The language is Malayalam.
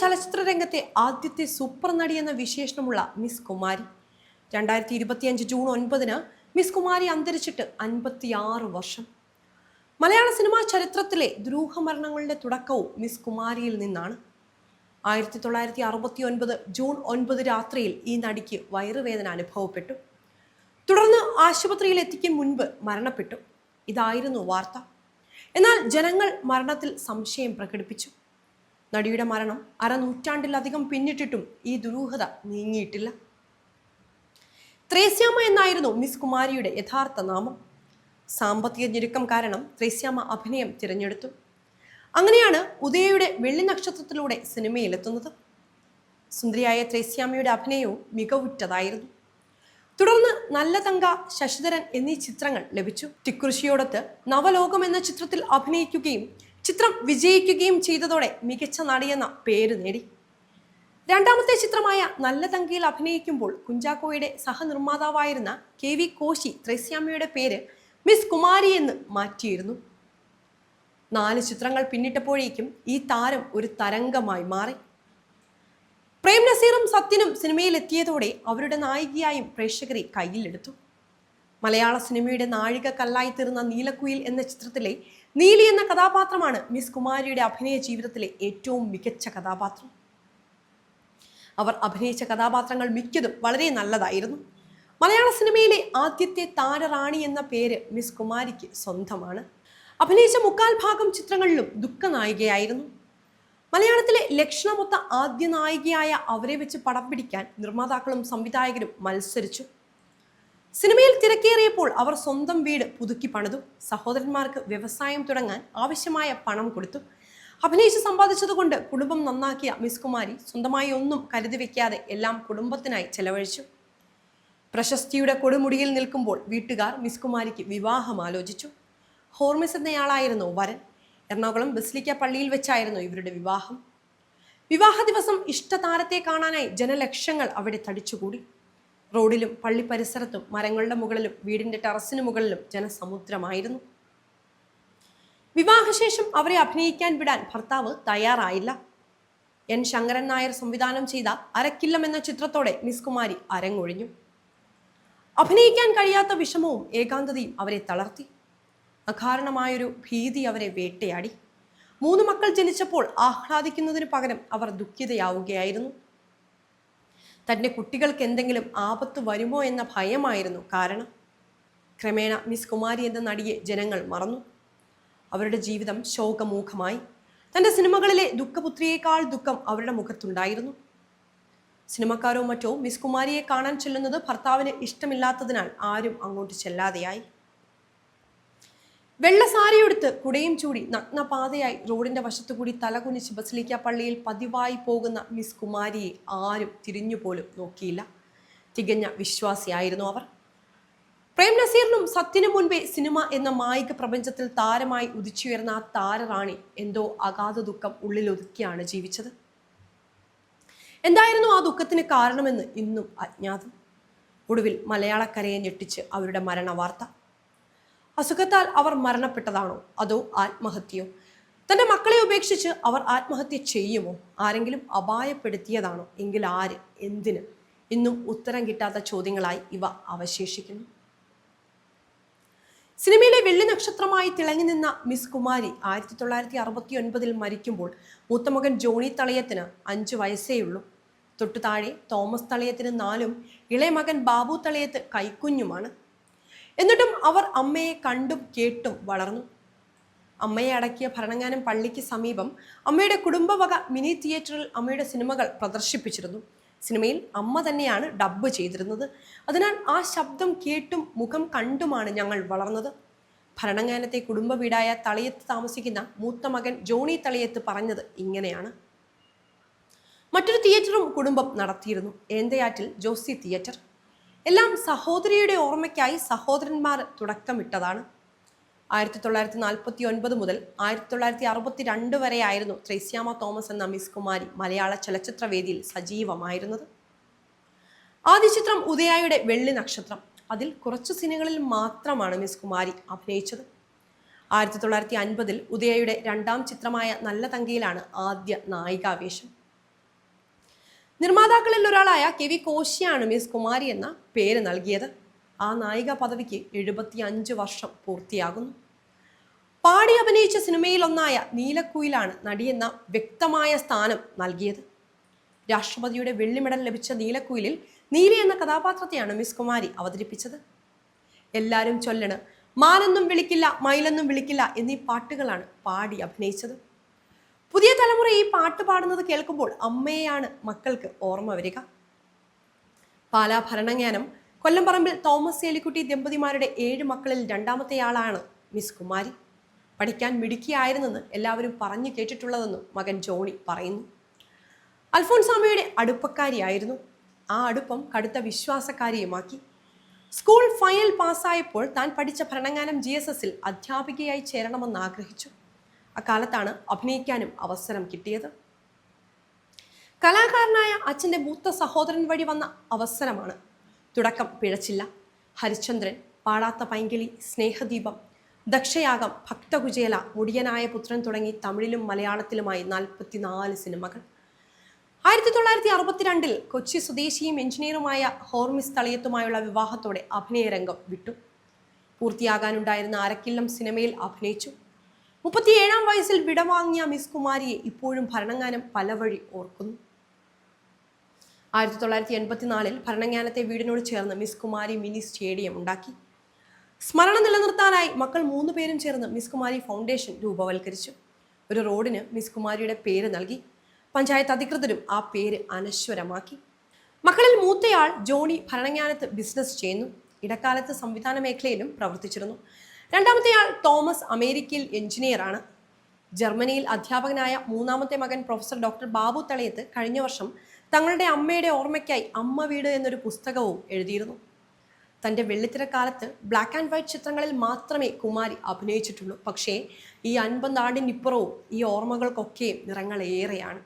ചലച്ചിത്ര രംഗത്തെ ആദ്യത്തെ സൂപ്പർ നടി എന്ന വിശേഷണമുള്ള മിസ് കുമാരി. രണ്ടായിരത്തി ഇരുപത്തിയഞ്ച് ജൂൺ ഒൻപതിന് മിസ് കുമാരി അന്തരിച്ചിട്ട് അൻപത്തിയാറ് വർഷം. മലയാള സിനിമാ ചരിത്രത്തിലെ ദുരൂഹമരണങ്ങളുടെ തുടക്കവും മിസ് കുമാരിയിൽ നിന്നാണ്. ആയിരത്തി തൊള്ളായിരത്തി അറുപത്തി ഒൻപത് ജൂൺ ഒൻപത് രാത്രിയിൽ ഈ നടിക്ക് വയറുവേദന അനുഭവപ്പെട്ടു. തുടർന്ന് ആശുപത്രിയിൽ എത്തിക്കും മുൻപ് മരണപ്പെട്ടു. ഇതായിരുന്നു വാർത്ത. എന്നാൽ ജനങ്ങൾ മരണത്തിൽ സംശയം പ്രകടിപ്പിച്ചു. നടിയുടെ മരണം അരനൂറ്റാണ്ടിലധികം പിന്നിട്ടിട്ടും ഈ ദുരൂഹത നീങ്ങിയിട്ടില്ല. ത്രേസ്യാമ എന്നായിരുന്നു മിസ് കുമാരിയുടെ യഥാർത്ഥ നാമം. സാമ്പത്തിക ഞെരുക്കം കാരണം ത്രേസ്യാമ അഭിനയം തിരഞ്ഞെടുത്തു. അങ്ങനെയാണ് ഉദയയുടെ വെള്ളി നക്ഷത്രത്തിലൂടെ സിനിമയിലെത്തുന്നത്. സുന്ദരിയായ ത്രേസ്യാമയുടെ അഭിനയവും മികവുറ്റതായിരുന്നു. തുടർന്ന് നല്ല തങ്ക ശശിധരൻ എന്നീ ചിത്രങ്ങൾ ലഭിച്ചു. തിക്കുറിശിയോടൊത്ത് നവലോകം എന്ന ചിത്രത്തിൽ അഭിനയിക്കുകയും ചിത്രം വിജയിക്കുകയും ചെയ്തതോടെ മികച്ച നടിയെന്ന പേര് നേടി. രണ്ടാമത്തെ ചിത്രമായ നല്ല തങ്കയിൽ അഭിനയിക്കുമ്പോൾ കുഞ്ചാക്കോയുടെ സഹനിർമ്മാതാവായിരുന്ന കെ വി കോശി ത്രേസ്യാമ്മയുടെ പേര് മിസ് കുമാരി എന്ന് മാറ്റിയിരുന്നു. നാല് ചിത്രങ്ങൾ പിന്നിട്ടപ്പോഴേക്കും ഈ താരം ഒരു തരംഗമായി മാറി. പ്രേം നസീറും സത്യനും സിനിമയിൽ എത്തിയതോടെ അവരുടെ നായികയായും പ്രേക്ഷകരെ കയ്യിലെടുത്തു. മലയാള സിനിമയുടെ നാഴിക കല്ലായി തീർന്ന നീലക്കുയിൽ എന്ന ചിത്രത്തിലെ നീലി എന്ന കഥാപാത്രമാണ് മിസ് കുമാരിയുടെ അഭിനയ ജീവിതത്തിലെ ഏറ്റവും മികച്ച കഥാപാത്രം. അവർ അഭിനയിച്ച കഥാപാത്രങ്ങൾ മിക്കതും വളരെ നല്ലതായിരുന്നു. മലയാള സിനിമയിലെ ആദ്യത്തെ താരറാണി എന്ന പേര് മിസ് കുമാരിക്ക് സ്വന്തമാണ്. അഭിനയിച്ച മുക്കാൽ ഭാഗം ചിത്രങ്ങളിലും ദുഃഖനായികയായിരുന്നു. മലയാളത്തിലെ ലക്ഷണമൊത്ത ആദ്യ നായികയായ അവരെ വെച്ച് പടം പിടിക്കാൻ നിർമ്മാതാക്കളും സംവിധായകരും മത്സരിച്ചു. സിനിമയിൽ തിരക്കേറിയപ്പോൾ അവർ സ്വന്തം വീട് പുതുക്കി പണിതു. സഹോദരന്മാർക്ക് വ്യവസായം തുടങ്ങാൻ ആവശ്യമായ പണം കൊടുത്തു. അഭിനയിച്ച് സമ്പാദിച്ചതുകൊണ്ട് കുടുംബം നന്നാക്കിയ മിസ് കുമാരി സ്വന്തമായി ഒന്നും കരുതി വെക്കാതെ എല്ലാം കുടുംബത്തിനായി ചെലവഴിച്ചു. പ്രശസ്തിയുടെ കൊടുമുടിയിൽ നിൽക്കുമ്പോൾ വീട്ടുകാർ മിസ് കുമാരിക്ക് വിവാഹം ആലോചിച്ചു. ഹോർമിസ് എന്നയാളായിരുന്നു വരൻ. എറണാകുളം ബസ്ലിക്ക പള്ളിയിൽ വെച്ചായിരുന്നു ഇവരുടെ വിവാഹം. വിവാഹ ദിവസം ഇഷ്ടതാരത്തെ കാണാനായി ജനലക്ഷങ്ങൾ അവിടെ തടിച്ചുകൂടി. റോഡിലും പള്ളി പരിസരത്തും മരങ്ങളുടെ മുകളിലും വീടിന്റെ ടെറസിന് മുകളിലും ജനസമുദ്രമായിരുന്നു. വിവാഹശേഷം അവരെ അഭിനയിക്കാൻ വിടാൻ ഭർത്താവ് തയ്യാറായില്ല. എൻ. ശങ്കരൻ നായർ സംവിധാനം ചെയ്ത അരക്കില്ലം എന്ന ചിത്രത്തോടെ നിസ്കുമാരി അരങ്ങൊഴിഞ്ഞു. അഭിനയിക്കാൻ കഴിയാത്ത വിഷമവും ഏകാന്തതയും അവരെ തളർത്തി. അകാരണമായൊരു ഭീതി അവരെ വേട്ടയാടി. മൂന്ന് മക്കൾ ജനിച്ചപ്പോൾ ആഹ്ലാദിക്കുന്നതിന് പകരം അവർ ദുഃഖിതയാവുകയായിരുന്നു. തന്റെ കുട്ടികൾക്ക് എന്തെങ്കിലും ആപത്ത് വരുമോ എന്ന ഭയമായിരുന്നു കാരണം ക്രമേണ മിസ് കുമാരി എന്ന നടിയെ ജനങ്ങൾ മറന്നു. അവരുടെ ജീവിതം ശോകമൂഖമായി. തന്റെ സിനിമകളിലെ ദുഃഖപുത്രിയേക്കാൾ ദുഃഖം അവരുടെ മുഖത്തുണ്ടായിരുന്നു. സിനിമക്കാരോ മറ്റോ മിസ് കുമാരിയെ കാണാൻ ചെല്ലുന്നത് ഭർത്താവിന് ഇഷ്ടമില്ലാത്തതിനാൽ ആരും അങ്ങോട്ട് ചെല്ലാതെയായി. വെള്ള സാരിയെടുത്ത് കുടയും ചൂടി നഗ്നപാതയായി റോഡിന്റെ വശത്തു കൂടി തലകുനിച്ച് ബസ്ലിക്ക പള്ളിയിൽ പതിവായി പോകുന്ന മിസ് കുമാരിയെ ആരും തിരിഞ്ഞുപോലും നോക്കിയില്ല. തികഞ്ഞ വിശ്വാസിയായിരുന്നു അവർ. പ്രേം നസീറിനും സത്യനും മുൻപേ സിനിമ എന്ന മായിക പ്രപഞ്ചത്തിൽ താരമായി ഉദിച്ചുയർന്ന ആ താരറാണി എന്തോ അഗാധ ദുഃഖം ഉള്ളിലൊതുക്കിയാണ് ജീവിച്ചത്. എന്തായിരുന്നു ആ ദുഃഖത്തിന് കാരണമെന്ന് ഇന്നും അജ്ഞാതം. ഒടുവിൽ മലയാളക്കരയെ ഞെട്ടിച്ച് അവരുടെ മരണവാർത്ത. അസുഖത്താൽ അവർ മരണപ്പെട്ടതാണോ? അതോ ആത്മഹത്യയോ? തന്റെ മക്കളെ ഉപേക്ഷിച്ച് അവർ ആത്മഹത്യ ചെയ്യുമോ? ആരെങ്കിലും അപായപ്പെടുത്തിയതാണോ? എങ്കിൽ ആര്? എന്തിന്? ഇന്നും ഉത്തരം കിട്ടാത്ത ചോദ്യങ്ങളായി ഇവ അവശേഷിക്കുന്നു. സിനിമയിലെ വെള്ളി നക്ഷത്രമായി തിളങ്ങി നിന്ന മിസ് കുമാരി ആയിരത്തി തൊള്ളായിരത്തി അറുപത്തി ഒൻപതിൽ മരിക്കുമ്പോൾ മൂത്തമകൻ ജോണി തളയത്തിന് അഞ്ച് വയസ്സേയുള്ളൂ തൊട്ടു താഴെ തോമസ് തളയത്തിന് നാലും ഇളയ മകൻ ബാബു തളയത്ത് കൈക്കുഞ്ഞുമാണ്. എന്നിട്ടും അവർ അമ്മയെ കണ്ടും കേട്ടും വളർന്നു. അമ്മയെ അടക്കിയ ഭരണങ്ങാനം പള്ളിക്ക് സമീപം അമ്മയുടെ കുടുംബവക മിനി തിയേറ്ററിൽ അമ്മയുടെ സിനിമകൾ പ്രദർശിപ്പിച്ചിരുന്നു. സിനിമയിൽ അമ്മ തന്നെയാണ് ഡബ്ബ് ചെയ്തിരുന്നത്. അതിനാൽ ആ ശബ്ദം കേട്ടും മുഖം കണ്ടുമാണ് ഞങ്ങൾ വളർന്നത്. ഭരണങ്ങാനത്തെ കുടുംബ വീടായ തളിയത്ത് താമസിക്കുന്ന മൂത്ത മകൻ ജോണി തളിയത്ത് പറഞ്ഞത് ഇങ്ങനെയാണ്. മറ്റൊരു തിയേറ്ററും കുടുംബം നടത്തിയിരുന്നു. ഏന്തയാറ്റിൽ ജോസി തിയേറ്റർ. എല്ലാം സഹോദരിയുടെ ഓർമ്മയ്ക്കായി സഹോദരന്മാർ തുടക്കമിട്ടതാണ്. ആയിരത്തി തൊള്ളായിരത്തി നാൽപ്പത്തി ഒൻപത് മുതൽ ആയിരത്തി തൊള്ളായിരത്തി അറുപത്തി രണ്ട് വരെയായിരുന്നു ത്രേസ്യാമ തോമസ് എന്ന മിസ് കുമാരി മലയാള ചലച്ചിത്രവേദിയിൽ സജീവമായിരുന്നത്. ആദ്യ ചിത്രം ഉദയായുടെ വെള്ളി നക്ഷത്രം. അതിൽ കുറച്ച് സിനിമകളിൽ മാത്രമാണ് മിസ് കുമാരി അഭിനയിച്ചത്. ആയിരത്തി തൊള്ളായിരത്തി അൻപതിൽ ഉദയയുടെ രണ്ടാം ചിത്രമായ നല്ല തങ്കയിലാണ് ആദ്യ നായികാവേശം. നിർമ്മാതാക്കളിൽ ഒരാളായ കെ വി കോശിയാണ് മിസ് കുമാരി എന്ന പേര് നൽകിയത്. ആ നായിക പദവിക്ക് എഴുപത്തി അഞ്ച് വർഷം പൂർത്തിയാകുന്നു. പാടി അഭിനയിച്ച സിനിമയിലൊന്നായ നീലക്കുയിലാണ് നടിയെന്ന വ്യക്തമായ സ്ഥാനം നൽകിയത്. രാഷ്ട്രപതിയുടെ വെള്ളി മെഡൽ ലഭിച്ച നീലക്കുയിലിൽ നീല എന്ന കഥാപാത്രത്തെയാണ് മിസ് കുമാരി അവതരിപ്പിച്ചത്. എല്ലാവരും ചൊല്ലണ് മാനൊന്നും വിളിക്കില്ല മയിലെന്നും വിളിക്കില്ല എന്നീ പാട്ടുകളാണ് പാടി അഭിനയിച്ചത്. പുതിയ തലമുറ ഈ പാട്ട് പാടുന്നത് കേൾക്കുമ്പോൾ അമ്മയെയാണ് മക്കൾക്ക് ഓർമ്മ വരിക. പാലാ ഭരണജ്ഞാനം കൊല്ലംപറമ്പിൽ തോമസ് ഏലിക്കുട്ടി ദമ്പതിമാരുടെ ഏഴ് മക്കളിൽ രണ്ടാമത്തെയാളാണ് മിസ് കുമാരി. പഠിക്കാൻ മിടുക്കിയായിരുന്നെന്ന് എല്ലാവരും പറഞ്ഞു കേട്ടിട്ടുള്ളതെന്നും മകൻ ജോണി പറയുന്നു. അൽഫോൻസാമയുടെ അടുപ്പക്കാരിയായിരുന്നു. ആ അടുപ്പം കടുത്ത വിശ്വാസക്കാരിയുമാക്കി. സ്കൂൾ ഫൈനൽ പാസ്സായപ്പോൾ താൻ പഠിച്ച ഭരണങ്ങാനം ജി എസ് എസിൽ അധ്യാപികയായി ചേരണമെന്ന് ആഗ്രഹിച്ചു അക്കാലത്താണ് അഭിനയിക്കാനും അവസരം കിട്ടിയത്. കലാകാരനായ അച്ഛന്റെ മൂത്ത സഹോദരൻ വഴി വന്ന അവസരമാണ് തുടക്കം പിഴച്ചില്ല. ഹരിചന്ദ്രൻ പാടാത്ത പൈങ്കിളി സ്നേഹദീപം ദക്ഷയാഗം ഭക്തകുചേല മുടിയനായ പുത്രൻ തുടങ്ങി തമിഴിലും മലയാളത്തിലുമായി നാൽപ്പത്തിനാല് സിനിമകൾ. ആയിരത്തി തൊള്ളായിരത്തി അറുപത്തിരണ്ടിൽ കൊച്ചി സ്വദേശിയും എഞ്ചിനീയറുമായ ഹോർമിസ് തളിയത്തുമായുള്ള വിവാഹത്തോടെ അഭിനയരംഗം വിട്ടു. പൂർത്തിയാകാനുണ്ടായിരുന്ന അരക്കില്ലം സിനിമയിൽ അഭിനയിച്ചു. മുപ്പത്തിയേഴാം വയസ്സിൽ വിടവാങ്ങിയ മിസ് കുമാരിയെ ഇപ്പോഴും ഭരണങ്ങാനം പല വഴി ഓർക്കുന്നു. ആയിരത്തി തൊള്ളായിരത്തി എൺപത്തിനാലിൽ ഭരണങ്ങാനത്തെ വീടിനോട് ചേർന്ന് മിസ് കുമാരി മിനി സ്റ്റേഡിയം ഉണ്ടാക്കി. സ്മരണ നിലനിർത്താനായി മക്കൾ മൂന്ന് പേരും ചേർന്ന് മിസ് കുമാരി ഫൗണ്ടേഷൻ രൂപവൽക്കരിച്ചു. ഒരു റോഡിന് മിസ് കുമാരിയുടെ പേര് നൽകി. പഞ്ചായത്ത് അധികൃതരും ആ പേര് അനശ്വരമാക്കി. മക്കളിൽ മൂത്തയാൾ ജോണി ഭരണങ്ങാനത്ത് ബിസിനസ് ചെയ്യുന്നു. ഇടക്കാലത്ത് സംവിധാന മേഖലയിലും പ്രവർത്തിച്ചിരുന്നു. രണ്ടാമത്തെയാൾ തോമസ് അമേരിക്കയിൽ എഞ്ചിനീയറാണ് ജർമ്മനിയിൽ അധ്യാപകനായ മൂന്നാമത്തെ മകൻ പ്രൊഫസർ ഡോക്ടർ ബാബു തളയത്ത് കഴിഞ്ഞ വർഷം തങ്ങളുടെ അമ്മയുടെ ഓർമ്മയ്ക്കായി അമ്മ വീട് എന്നൊരു പുസ്തകവും എഴുതിയിരുന്നു. തന്റെ വെള്ളിത്തിരക്കാലത്ത് ബ്ലാക്ക് ആൻഡ് വൈറ്റ് ചിത്രങ്ങളിൽ മാത്രമേ കുമാരി അഭിനയിച്ചിട്ടുള്ളൂ. പക്ഷേ ഈ അൻപതാടിനിപ്പുറവും ഈ ഓർമ്മകൾക്കൊക്കെയും നിറങ്ങളേറെയാണ്